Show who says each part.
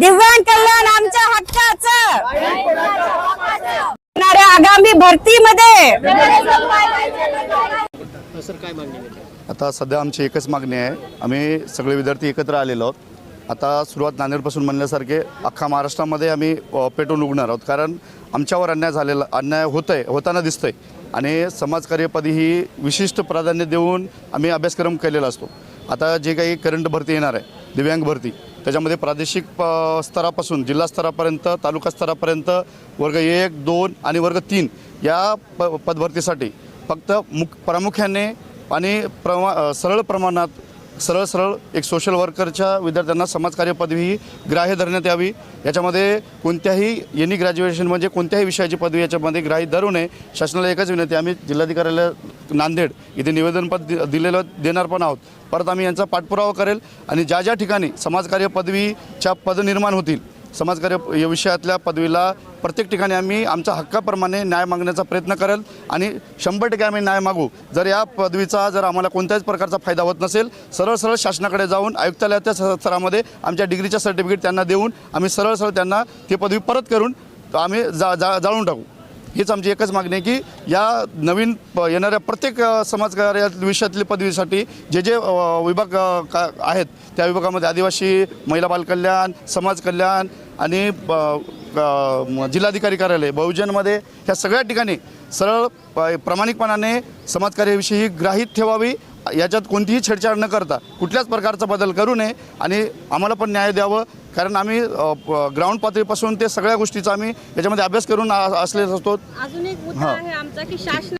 Speaker 1: दिव्यांग कल्याण आमच्या हक्काचं. आगामी भरतीमध्ये.
Speaker 2: आता सध्या आमची एकच मागणी आहे. आम्ही सगळे विद्यार्थी एकत्र आलेलो आहोत. आता सुरुवात नांदेडपासून म्हणल्यासारखे अख्खा महाराष्ट्रामध्ये आम्ही पेटून उघणार आहोत. कारण आमच्यावर अन्याय झालेला अन्याय होत आहे होताना दिसतंय. आणि समाजकार्यपदी ही विशिष्ट प्राधान्य देऊन आम्ही अभ्यासक्रम केलेला असतो. आता जे काही करंट भरती येणार आहे दिव्यांग भरती. त्याच्यामध्ये प्रादेशिक प- स्तरापासून जिल्हा स्तरापर्यंत तालुका स्तरापर्यंत वर्ग एक दोन आणि वर्ग तीन या प पदभरतीसाठी फक्त मुख प्रामुख्याने आणि प्रमा सरळ प्रमाणात सरळ सरळ एक सोशल वर्करच्या विद्यार्थ्यांना समाजकार्य पदवी ग्राह्य धरण्यात यावी. याच्यामध्ये कोणत्याही एनी ग्रॅज्युएशन म्हणजे कोणत्याही विषयाची पदवी याच्यामध्ये ग्राह्य धरू नये. शासनाला एकच विनंती आम्ही जिल्हाधिकाऱ्याला नांदेड इथे निवेदनपद दि दिलेलं देणार पण आहोत. परत आम्ही यांचा पाठपुरावा करेल आणि ज्या ज्या ठिकाणी समाजकार्य पदवीच्या पद निर्माण होतील समाजकार्य या विषयातल्या पदवीला प्रत्येक ठिकाणी आम्ही आमच्या हक्काप्रमाणे न्याय मागण्याचा प्रयत्न करेल आणि शंभर टक्के आम्ही न्याय मागू. जर या पदवीचा जर आम्हाला कोणत्याच प्रकारचा फायदा होत नसेल सरळ सरळ शासनाकडे जाऊन आयुक्तालयाच्या स्तरामध्ये आमच्या डिग्रीच्या सर्टिफिकेट त्यांना देऊन आम्ही सरळ सरळ त्यांना ती पदवी परत करून आम्ही जा जा जाळून टाकू. हीच आमची एकच मागणी आहे की या नवीन प- येणाऱ्या प्रत्येक समाजकार्या समाजकार्य विषयातली पदवीसाठी जे जे विभाग का आहेत त्या विभागामध्ये आदिवासी महिला बालकल्याण समाज कल्याण आणि जिल्हाधिकारी कार्यालय बहुजनमध्ये ह्या सगळ्या ठिकाणी सरळ प- प्रामाणिकपणाने समाजकार्याविषयी ग्राहीत ठेवावी याच्यात कोणतीही छेडछाड न करता कुठल्याच प्रकारचा बदल करू नये आणि आम्हाला पण न्याय द्यावं. कारण आम्ही ग्राउंड पातळीपासून ते सगळ्या गोष्टीचा आम्ही याच्यामध्ये अभ्यास करून असले असतो.